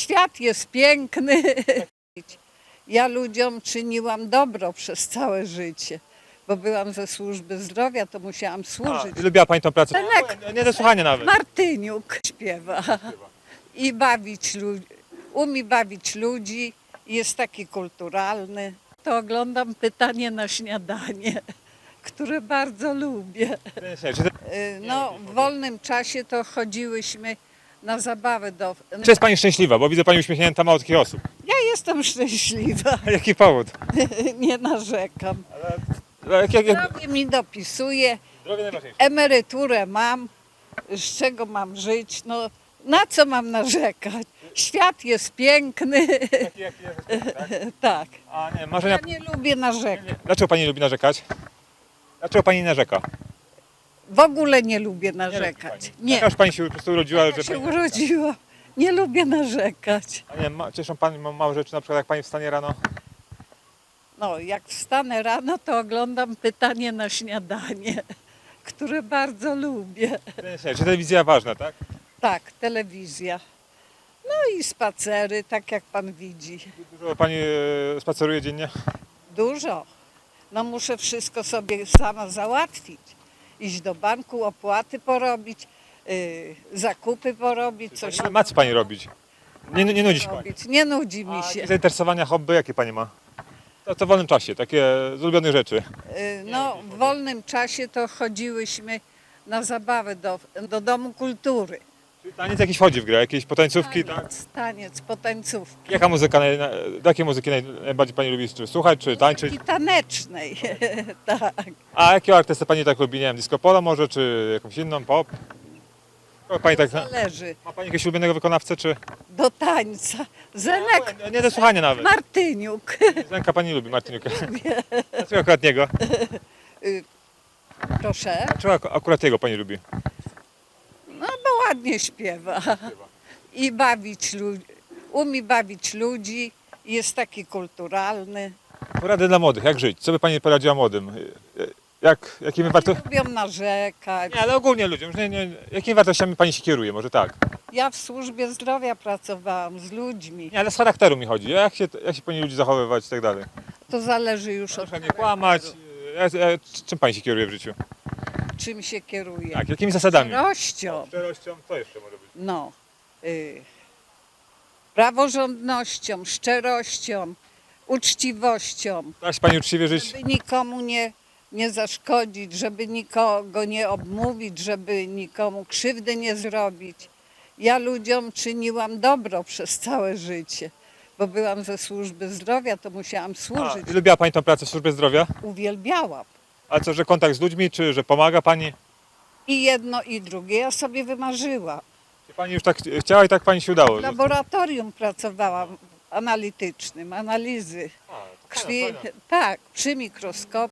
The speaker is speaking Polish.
Świat jest piękny. Ja ludziom czyniłam dobro przez całe życie, bo byłam ze służby zdrowia, to musiałam A, służyć. i lubiła Pani tą pracę? Tenek. No, Nie do słuchania nawet. Martyniuk śpiewa i bawić ludzi, umie bawić ludzi, jest taki kulturalny. To oglądam pytanie na śniadanie, które bardzo lubię. Y, No, w wolnym czasie to chodziłyśmy na zabawę do... czy jest Pani szczęśliwa? Bo widzę Pani uśmiechnięta, mało takich osób. Ja jestem szczęśliwa, A Jaki powód? nie narzekam. Jak, jak, jak... Zdrowie mi dopisuje, Zdrowie najważniejsze. emeryturę mam, z czego mam żyć, no na co mam narzekać? Świat jest piękny, Jaki, jaki jest, tak? tak. A nie, marzenia... Ja nie lubię narzekać. Dlaczego Pani lubi narzekać? Dlaczego Pani narzeka? W ogóle nie lubię Nie narzekać. Nie, Taka już Pani się po prostu urodziła, że się pani... urodziłam. Nie lubię narzekać. A nie, ma, cieszą Pani ma- małe rzeczy, na przykład jak Pani wstanie rano? No, jak wstanę rano, to oglądam pytanie na śniadanie, które bardzo lubię. Czy telewizja ważna, tak? Tak, telewizja. No i spacery, tak jak pan widzi. Dużo Pani e, spaceruje dziennie? Dużo. No muszę wszystko sobie sama załatwić. Iść do banku, opłaty porobić, yy, zakupy porobić, coś Ma co Pani robić? Nie, nie nudzi się Pani? robić. Nie nudzi mi A się. jakie zainteresowania, hobby, jakie Pani ma? To, to w wolnym czasie, takie z ulubionych rzeczy. Yy, No, w wolnym czasie to chodziłyśmy na zabawę do, do Domu Kultury. Czyli taniec jakiś wchodzi w grę, jakieś potańcówki, tak? Taniec, taniec, potańcówki. Jaka muzyka, naj, na- do jakiej muzyki naj, najbardziej Pani lubi czy słuchać, czy tańczyć? I tanecznej, tak. A jakiego artystę Pani tak lubi? Nie wiem, disco polo może, czy jakąś inną, pop? Kogo Pani tak... Zależy. Ma Pani jakiegoś ulubionego wykonawcę, czy... Do tańca. Zenek Nie, nie do słuchania nawet. Martyniuk. Zenka Pani lubi, Martyniuka. Dlaczego akurat niego? Proszę. Dlaczego ak- akurat jego Pani lubi? Ładnie śpiewa. I bawić ludzi. Umie bawić ludzi. Jest taki kulturalny. Porady dla młodych, jak żyć? Co by Pani poradziła młodym? Jak, jakimi warto... Lubią narzekać. Nie, ale ogólnie ludziom, nie, nie, jakimi wartościami Pani się kieruje, może tak? Ja w służbie zdrowia pracowałam z ludźmi. Nie, ale z charakteru mi chodzi. Jak się, jak się powinni ludzie zachowywać i tak dalej? To zależy już od przykład nie kłamać. e, e, czym Pani się kieruje w życiu? Czym się kieruje. Tak, jakimi zasadami? Szczerością. Szczerością, co jeszcze może być? No. Y, praworządnością, szczerością, uczciwością. Da się Pani uczciwie żyć? żeby nikomu nie, nie zaszkodzić, żeby nikogo nie obmówić, żeby nikomu krzywdy nie zrobić. Ja ludziom czyniłam dobro przez całe życie, bo byłam ze służby zdrowia, to musiałam A, służyć. i lubiła Pani tą pracę w służbie zdrowia? Uwielbiałam. A co, że kontakt z ludźmi, czy że pomaga Pani? I jedno, i drugie. Ja sobie wymarzyłam. Czy Pani już tak chciała i tak Pani się udało? W laboratorium pracowałam analitycznym, analizy krwi. Tak, przy mikroskopie.